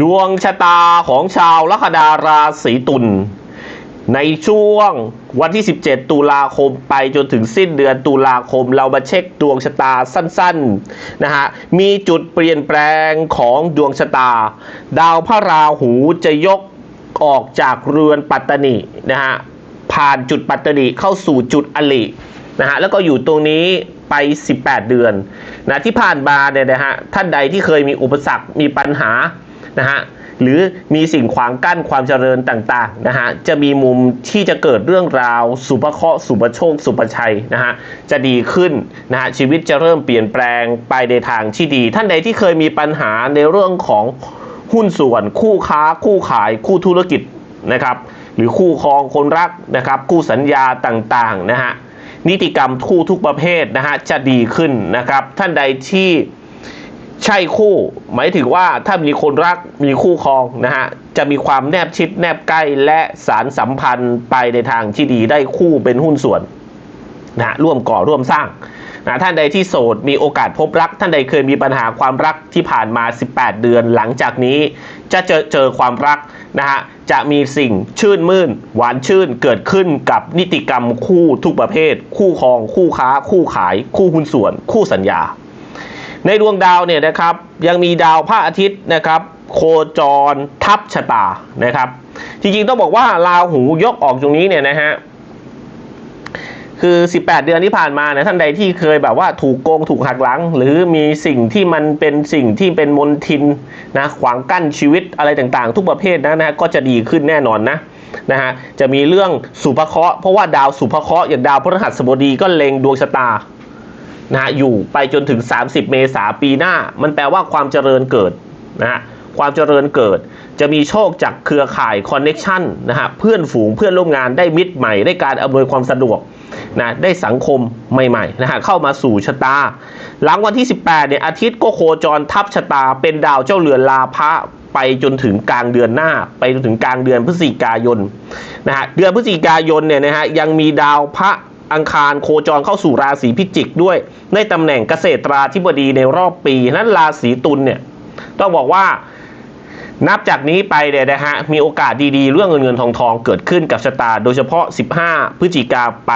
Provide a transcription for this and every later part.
ดวงชะตาของชาวลัคนาราศีตุลในช่วงวันที่ 17 ตุลาคมไปจนถึงสิ้นเดือนตุลาคม เรามาเช็คดวงชะตาสั้นๆนะฮะมีจุดเปลี่ยนแปลงของดวงชะตา ดาวพระราหูจะยกออกจากเรือนปัตตนินะฮะผ่านจุดปัตตนิเข้าสู่จุดอลินะฮะแล้วก็อยู่ตรงนี้ไป 18 เดือนนะที่ผ่านมาเนี่ยนะฮะท่านใดที่เคยมีอุปสรรคมีปัญหา นะฮะหรือมีสิ่งขวางกั้นความเจริญต่างๆนะฮะจะมีมุมที่จะเกิดเรื่องราว สุภเคราะห์สุภโชค สุภชัยนะฮะจะดีขึ้นนะฮะชีวิตจะเริ่มเปลี่ยนแปลงไปในทางที่ดี ท่านใดที่เคยมีปัญหาในเรื่องของหุ้นส่วน คู่ค้า คู่ขาย คู่ธุรกิจนะครับ หรือคู่ครองคนรักนะครับ คู่สัญญาต่างๆนะฮะนิติกรรมคู่ทุกประเภทนะฮะจะดีขึ้นนะครับ ท่านใดที่ ใช่คู่ หมายถึงว่าถ้ามีคนรักมีคู่ครองนะฮะจะมีความแนบชิดแนบใกล้และสารสัมพันธ์ไปในทางที่ดีได้คู่เป็นหุ้นส่วนนะฮะร่วมก่อร่วมสร้างนะท่านใดที่โสดมีโอกาสพบรัก ท่านใดเคยมีปัญหาความรักที่ผ่านมา 18 เดือนหลังจากนี้ จะเจอเจอความรักนะฮะจะมีสิ่งชื่นมื่น หวานชื่นเกิดขึ้นกับนิติกรรมคู่ทุกประเภท คู่ครอง คู่ค้า คู่ขาย คู่หุ้นส่วน คู่สัญญา ในดวงดาวเนี่ยนะครับยังมีดาวพระอาทิตย์นะครับโคจรทับชะตานะครับ จริงๆต้องบอกว่าราหูยกออกตรงนี้เนี่ยนะฮะคือ 18 เดือนที่ผ่านมาเนี่ยท่านใดที่เคยแบบว่าถูกโกงถูกหักหลัง หรือมีสิ่งที่มันเป็นสิ่งที่เป็นมลทินนะขวางกั้นชีวิตอะไรต่างๆ ทุกประเภทนะนะฮะก็จะดีขึ้นแน่นอนนะนะฮะจะมีเรื่องสุภเคราะห์เพราะว่าดาวสุภเคราะห์อย่างดาวพฤหัสบดีก็เล็งดวงชะตา นะฮะอยู่ไปจนถึง 30 เมษาปีหน้า มันแปลว่าความเจริญเกิดนะฮะความเจริญเกิด จะมีโชคจากเครือข่ายคอนเน็ชันนะฮะเพื่อนฝูงเพื่อนร่วมงานได้มิตรใหม่ ได้การอำนวยความสะดวกนะได้สังคมใหม่ๆนะฮะเข้ามาสู่ชะตา หลังวันที่ 18เนี่ยอาทิตย์ก็โคจรทับชะตา เป็นดาวเจ้าเรือนลาภะไปจนถึงกลางเดือนหน้า ไปจนถึงกลางเดือนพฤศจิกายนนะฮะเดือนพฤศจิกายนเนี่ยนะฮะยังมีดาวพระ อังคารโคจรเข้าสู่ราศีพิจิกด้วย ในตำแหน่งเกษตราธิบดีในรอบปี นั้นราศีตุลเนี่ยต้องบอกว่านับจากนี้ไปเนี่ยนะฮะมีโอกาสดีๆ เรื่องเงินเงินทองทองเกิดขึ้นกับชะตา โดยเฉพาะ 15 พฤศจิกาไป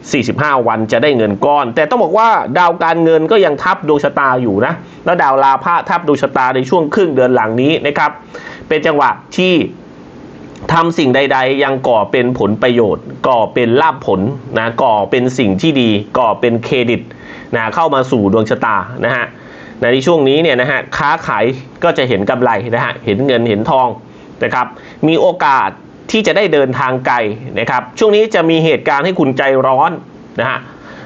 45 วันจะได้เงินก้อน แต่ต้องบอกว่าดาวการเงินก็ยังทับดวงชะตาอยู่นะ แล้วดาวลาภะทับดวงชะตาในช่วงครึ่งเดือนหลังนี้นะครับ เป็นจังหวะที่ ทำสิ่งใด ๆ ยังก่อเป็นผลประโยชน์ ก่อเป็นลาภผลนะก่อเป็นสิ่งที่ดี ก่อเป็นเครดิตนะเข้ามาสู่ดวงชะตานะฮะในช่วงนี้เนี่ยนะฮะค้าขายก็จะเห็นกำไรนะฮะเห็นเงินเห็นทองนะครับ มีโอกาสที่จะได้เดินทางไกลนะครับ ช่วงนี้จะมีเหตุการณ์ให้คุณใจร้อนนะฮะ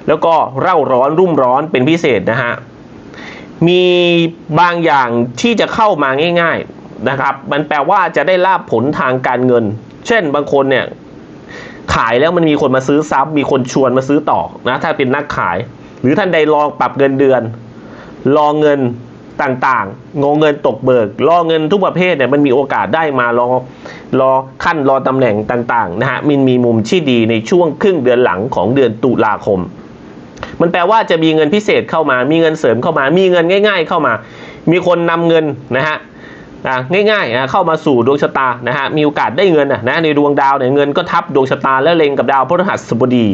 แล้วก็เร่าร้อนรุ่มร้อนเป็นพิเศษนะฮะมีบางอย่างที่จะเข้ามาง่าย นะครับ มันแปลว่าจะได้ลาบผลทางการเงิน เช่นบางคนเนี่ยขายแล้วมันมีคนมาซื้อซ้ำมีคนชวนมาซื้อต่อนะถ้าเป็นนักขาย หรือท่านใดลองปรับเงินเดือน รอเงินต่างๆ งงเงินตกเบิก รอเงินทุกประเภทเนี่ยมันมีโอกาสได้มารอรอขั้นรอตำแหน่งต่างๆนะฮะมันมีมุมที่ดีในช่วงครึ่งเดือนหลังของเดือนตุลาคม มันแปลว่าจะมีเงินพิเศษเข้ามา มีเงินเสริมเข้ามา มีเงินง่าย ๆ เข้ามา มีคนนำเงินนะฮะ อะง่ายๆนะเข้ามาสู่ดวงชะตานะฮะมีโอกาสได้เงินนะในดวงดาวเนี่ยเงินก็ทับดวงชะตาและเล็งกับดาวพฤหัสบดี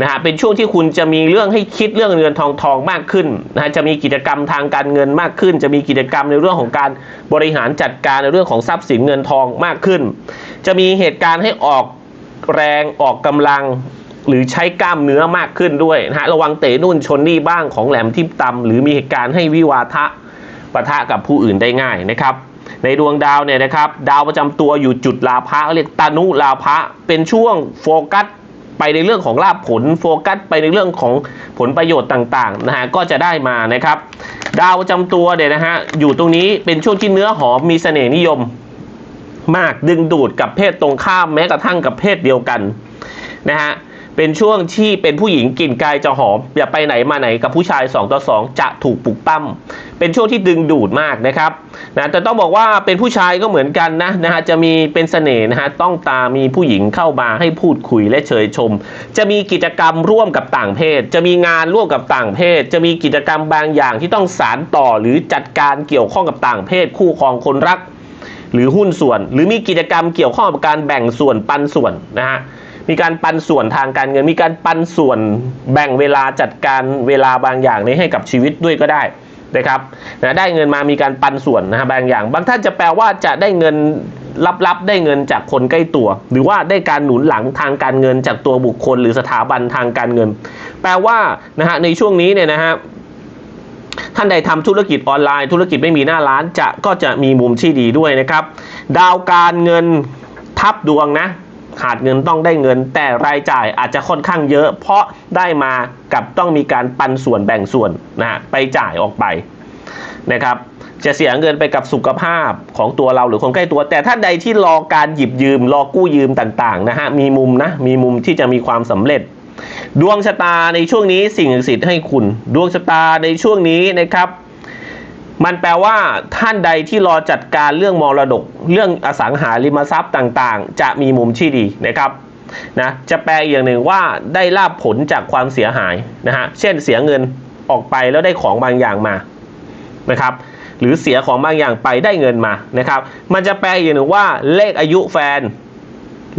นะฮะเป็นช่วงที่คุณจะมีเรื่องให้คิดเรื่องเงินทองทองมากขึ้นนะฮะจะมีกิจกรรมทางการเงินมากขึ้น จะมีกิจกรรมในเรื่องของการบริหารจัดการในเรื่องของทรัพย์สินเงินทองมากขึ้น จะมีเหตุการณ์ให้ออกแรงออกกำลัง หรือใช้กล้ามเนื้อมากขึ้นด้วยนะฮะระวังเตะนุ่นชนนี่บ้างของแหลมทิ่ตำหรือมีเหตุการณ์ให้วิวาทะปะทะกับผู้อื่นได้ง่ายนะครับ ในดวงดาวเนี่ยนะครับดาวประจำตัวอยู่จุดลาภะเรียกตานุลาภะเป็นช่วงโฟกัสไปในเรื่องของลาภผลโฟกัสไปในเรื่องของผลประโยชน์ต่างๆนะฮะก็จะได้มานะครับ ดาวประจำตัวเนี่ยนะฮะอยู่ตรงนี้เป็นช่วงที่เนื้อหอมมีเสน่ห์นิยม มากดึงดูดกับเพศตรงข้ามแม้กระทั่งกับเพศเดียวกันนะฮะเป็นช่วงที่เป็นผู้หญิงกลิ่นกายจะหอม อย่าไปไหนมาไหนกับผู้ชาย 2 ต่อ 2 จะถูกปลุกปั้ม เป็นช่วงที่ดึงดูดมากนะครับนะแต่ต้องบอกว่าเป็นผู้ชายก็เหมือนกันนะนะฮะจะมีเป็นเสน่ห์นะฮะต้องตามมีผู้หญิงเข้ามาให้พูดคุยและเชยชม จะมีกิจกรรมร่วมกับต่างเพศ จะมีงานร่วมกับต่างเพศ จะมีกิจกรรมบางอย่างที่ต้องสารต่อหรือจัดการเกี่ยวข้องกับต่างเพศ คู่ครองคนรัก หรือหุ้นส่วน หรือมีกิจกรรมเกี่ยวข้องกับการแบ่งส่วนปันส่วนนะฮะมีการปันส่วนทางการเงิน มีการปันส่วนแบ่งเวลาจัดการเวลาบางอย่างนี้ให้กับชีวิตด้วยก็ได้ นะครับนะได้เงินมามีการปันส่วนนะฮะบางอย่าง บางท่านจะแปลว่าจะได้เงินลับๆได้เงินจากคนใกล้ตัว หรือว่าได้การหนุนหลังทางการเงินจากตัวบุคคล หรือสถาบันทางการเงิน แปลว่านะฮะในช่วงนี้เนี่ยนะฮะท่านใดทำธุรกิจออนไลน์ ธุรกิจไม่มีหน้าร้านจะก็จะมีมุมที่ดีด้วยนะครับ ดาวการเงินทับดวงนะ ขาดเงินต้องได้เงิน แต่รายจ่ายอาจจะค่อนข้างเยอะ เพราะได้มากับต้องมีการปันส่วนแบ่งส่วนนะฮะไปจ่ายออกไปนะครับจะเสียเงินไปกับสุขภาพของตัวเราหรือคนใกล้ตัว แต่ท่านใดที่รอการหยิบยืม รอกู้ยืมต่างๆนะฮะมีมุมนะมีมุมที่จะมีความสำเร็จ ดวงชะตาในช่วงนี้สิ่งศักดิ์สิทธิ์ให้คุณ ดวงชะตาในช่วงนี้นะครับ มันแปลว่าท่านใดที่รอจัดการเรื่องมรดก เรื่องอสังหาริมทรัพย์ต่างๆ จะมีมุมที่ดีนะครับนะจะแปลอย่างหนึ่งว่าได้ลาบผลจากความเสียหายนะฮะเช่นเสียเงินออกไปแล้วได้ของบางอย่างมานะครับหรือเสียของบางอย่างไปได้เงินมานะครับ มันจะแปลอย่างหนึ่งว่าเลขอายุแฟน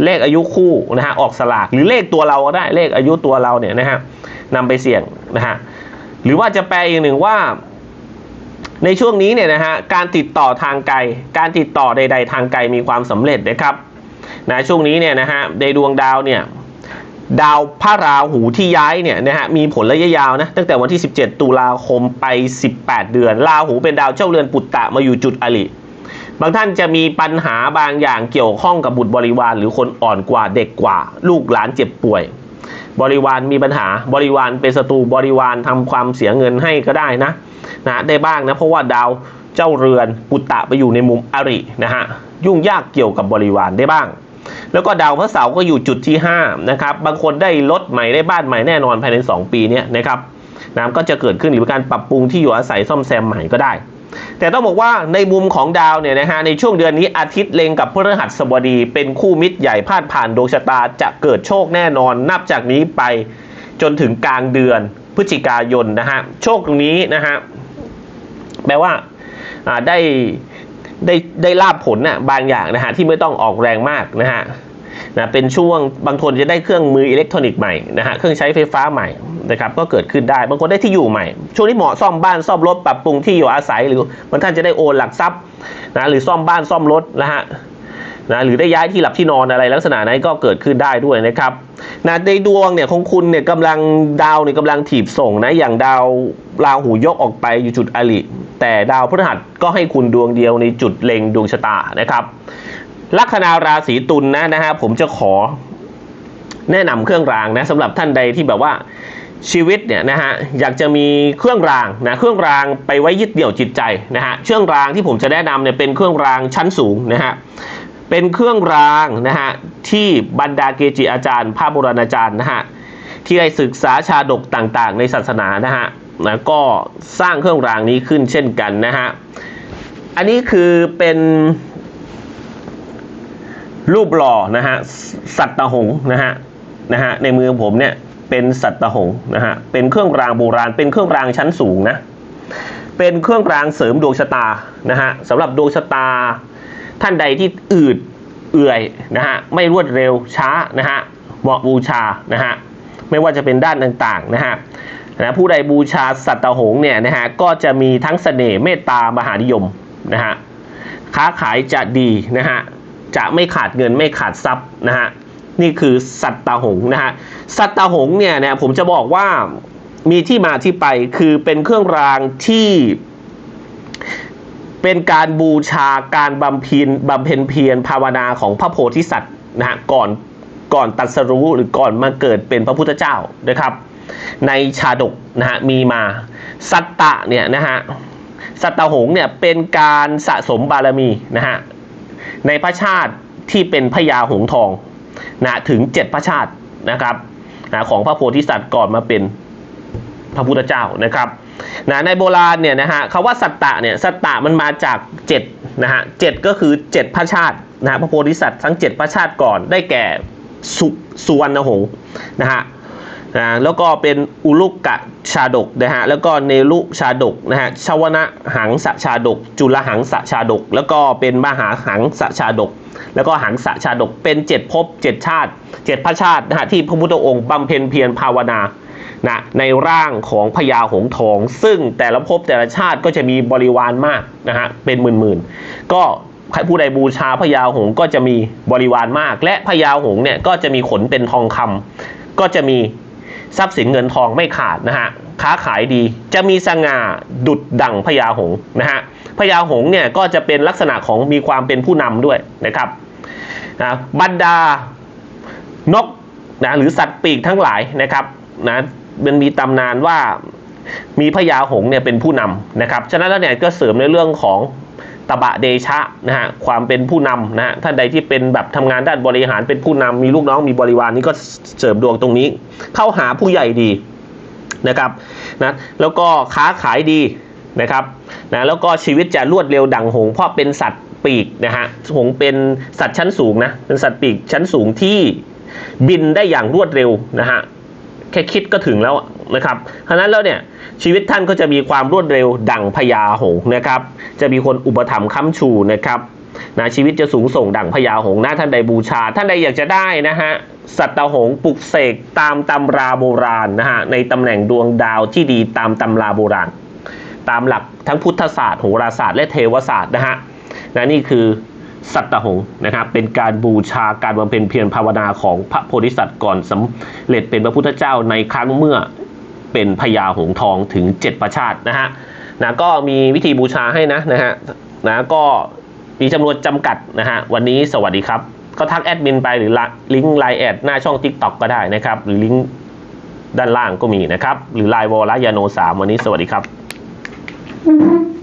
เลขอายุคู่นะฮะออกสลากหรือเลขตัวเราก็ได้เลขอายุตัวเราเนี่ยนะฮะนำไปเสี่ยงนะฮะหรือว่าจะแปลอีกหนึ่งว่า ในช่วงนี้เนี่ยนะฮะการติดต่อทางไกล การติดต่อใด ๆ ทางไกลมีความสำเร็จนะครับนะช่วงนี้เนี่ยนะฮะในดวงดาวเนี่ยดาวพระราหูที่ย้ายเนี่ยนะฮะมีผลระยะยาวนะตั้งแต่วันที่ 17 ตุลาคมไป 18 เดือน ราหูเป็นดาวเจ้าเรือนปุตตะมาอยู่จุดอริบางท่านจะมีปัญหาบางอย่างเกี่ยวข้องกับบุตรบริวาร หรือคนอ่อนกว่าเด็กกว่า ลูกหลานเจ็บป่วย บริวารมีปัญหาบริวารเป็นศัตรูบริวารทำความเสียเงินให้ก็ได้นะนะได้บ้างนะเพราะว่าดาวเจ้าเรือนปุตตะไปอยู่ในมุมอรินะฮะยุ่งยากเกี่ยวกับบริวารได้บ้าง แล้วก็ดาวพระเสาร์ก็อยู่จุดที่5นะครับบางคนได้รถใหม่ได้บ้านใหม่แน่นอนภายใน 2 ปีนี้นะครับน้ำก็จะเกิดขึ้นหรือการปรับปรุงที่อยู่อาศัยซ่อมแซมใหม่ก็ได้ แต่ต้องบอกว่าในมุมของดาวเนี่ยนะฮะในช่วงเดือนนี้อาทิตย์เล็งกับพฤหัสบดี เป็นคู่มิตรใหญ่พาดผ่านดวงชะตาจะเกิดโชคแน่นอนนับจากนี้ไปจนถึงกลางเดือนพฤศจิกายนนะฮะโชคตรงนี้นะฮะแปลว่าได้ได้ได้ลาบผลนะ่ะบางอย่างนะฮะที่ไม่ต้องออกแรงมากนะฮะ นะเป็นช่วงบางคนจะได้เครื่องมืออิเล็กทรอนิกส์ใหม่นะฮะเครื่องใช้ไฟฟ้าใหม่นะครับก็เกิดขึ้นได้บางคนได้ที่อยู่ใหม่ ช่วงนี้เหมาะซ่อมบ้านซ่อมรถปรับปรุงที่อยู่อาศัยหรือบางท่านจะได้โอนหลักทรัพย์นะหรือซ่อมบ้านซ่อมรถนะฮะนะหรือได้ย้ายที่หลับที่นอนอะไรลักษณะนั้นก็เกิดขึ้นได้ด้วยนะครับนะในดวงเนี่ยของคุณเนี่ยกำลังดาวเนี่ยกำลังถีบส่งนะอย่างดาวราหูยกออกไปอยู่จุดอริแต่ดาวพฤหัสก็ให้คุณดวงเดียวในจุดเล็งดวงชะตานะครับ ลัคนาราศีตุลนะนะฮะผมจะขอแนะนำเครื่องรางนะสำหรับท่านใดที่แบบว่าชีวิตเนี่ยนะฮะอยากจะมีเครื่องรางนะเครื่องรางไปไว้ยึดเดี่ยวจิตใจนะฮะเครื่องรางที่ผมจะแนะนำเนี่ยเป็นเครื่องรางชั้นสูงนะฮะเป็นเครื่องรางนะฮะที่บรรดาเกจิอาจารย์พระโบราณอาจารย์นะฮะที่ได้ศึกษาชาดกต่างๆ ในศาสนานะฮะนะก็สร้างเครื่องรางนี้ขึ้นเช่นกันนะฮะอันนี้คือเป็น รูปหล่อนะฮะสัตตหงนะฮะนะฮะในมือผมเนี่ยเป็นสัตตหงนะฮะเป็นเครื่องรางโบราณ เป็นเครื่องรางชั้นสูงนะเป็นเครื่องรางเสริมดวงชะตานะฮะสำหรับดวงชะตา ท่านใดที่อืดเอื่อยนะฮะไม่รวดเร็วช้านะฮะเหมาะบูชานะฮะไม่ว่าจะเป็นด้านต่างๆนะฮะนะผู้ใดบูชาสัตตหงเนี่ยนะฮะก็จะมีทั้งเสน่ห์เมตตามหานิยมนะฮะค้าขายจะดีนะฮะ จะไม่ขาดเงินไม่ขาดทรัพย์นะฮะนี่คือสัตตหงนะฮะสัตตหงเนี่ยนะผมจะบอกว่ามีที่มาที่ไปคือเป็นเครื่องรางที่เป็นการบูชาการบำเพ็ญบำเพ็ญเพียรภาวนาของพระโพธิสัตว์นะฮะก่อนก่อนตรัสรู้หรือก่อนมาเกิดเป็นพระพุทธเจ้านะครับ ในชาดกนะฮะมีมาสัตตะเนี่ยนะฮะสัตตหงเนี่ยเป็นการสะสมบารมีนะฮะ ในพระชาติที่เป็นพญาหงทองนะถึงเจ็ดพระชาตินะครับนะของพระโพธิสัตว์ก่อนมาเป็นพระพุทธเจ้านะครับนะในโบราณเนี่ยนะฮะคำว่าสัตตะเนี่ยสัตตะมันมาจากเจ็ดนะฮะเจ็ดก็คือเจ็ดพระชาตินะฮะพระโพธิสัตว์ทั้งเจ็ดพระชาติก่อนได้แก่สุสุวรรณหงษ์นะฮะ นะแล้วก็เป็นอุลุกกะชาดกนะฮะแล้วก็เนรุชาดกนะฮะชวนะหังสะชาดก จุลหังสะชาดก แล้วก็เป็นมหาหังสะชาดก แล้วก็หังสะชาดกเป็นเจ็ดภพเจ็ดชาติเจ็ดพระชาตินะฮะที่พระพุทธองค์บำเพ็ญเพียรภาวนานะในร่างของพญาหงทอง ซึ่งแต่ละภพแต่ละชาติก็จะมีบริวารมากนะฮะเป็นหมื่นๆก็ใครผู้ใดบูชาพญาหงก็จะมีบริวารมาก และพญาหงเนี่ยก็จะมีขนเป็นทองคำก็จะมี ทรัพย์สินเงินทองไม่ขาดนะฮะค้าขายดีจะมีสง่าดุดดั่งพญาหงนะฮะพญาหงเนี่ยก็จะเป็นลักษณะของมีความเป็นผู้นำด้วยนะครับนะบรรดานกนะหรือสัตว์ปีกทั้งหลายนะครับนะมันมีตำนานว่ามีพญาหงเนี่ยเป็นผู้นำนะครับฉะนั้นแล้วเนี่ยก็เสริมในเรื่องของ ตบะเดชะนะฮะความเป็นผู้นำนะฮะท่านใดที่เป็นแบบทำงานด้านบริหารเป็นผู้นำมีลูกน้องมีบริวารนี่ก็เสริมดวงตรงนี้ เข้าหาผู้ใหญ่ดีนะครับนะแล้วก็ค้าขายดีนะครับนะแล้วก็ชีวิตจะรวดเร็วดังหงเพราะเป็นสัตว์ปีกนะฮะหงเป็นสัตว์ชั้นสูงนะเป็นสัตว์ปีกชั้นสูงที่บินได้อย่างรวดเร็วนะฮะ แค่คิดก็ถึงแล้วนะครับฉะนั้นแล้วเนี่ยชีวิตท่านก็จะมีความรวดเร็วดั่งพญาหงนะครับ จะมีคนอุปถัมภ์ค้ำชูนะครับนะชีวิตจะสูงส่งดั่งพญาหงส์นะท่านใดบูชา ท่านใดอยากจะได้นะฮะสัตหงปลุกเสกตามตำราโบราณนะฮะในตำแหน่งดวงดาวที่ดีตามตำราโบราณ ตามหลักทั้งพุทธศาสตร์โหราศาสตร์และเทวศาสตร์นะฮะนะนี่คือ สัตหงนะครับเป็นการบูชาการบำเพ็ญเพียรภาวนาของพระโพธิสัตว์ก่อนสำเร็จเป็นพระพุทธเจ้าในครั้งเมื่อเป็นพญาหงทองถึงเจ็ดประชาตินะฮะนะก็มีวิธีบูชาให้นะนะฮะนะก็มีจำนวนจำกัดนะฮะวันนี้สวัสดีครับก็ทักแอดมินไปหรือลิงก์ไลน์แอดหน้าช่อง TikTok ก็ได้นะครับ หรือลิงก์ด้านล่างก็มีนะครับ หรือไลน์วอลยาโนสามวันนี้สวัสดีครับ Mhm.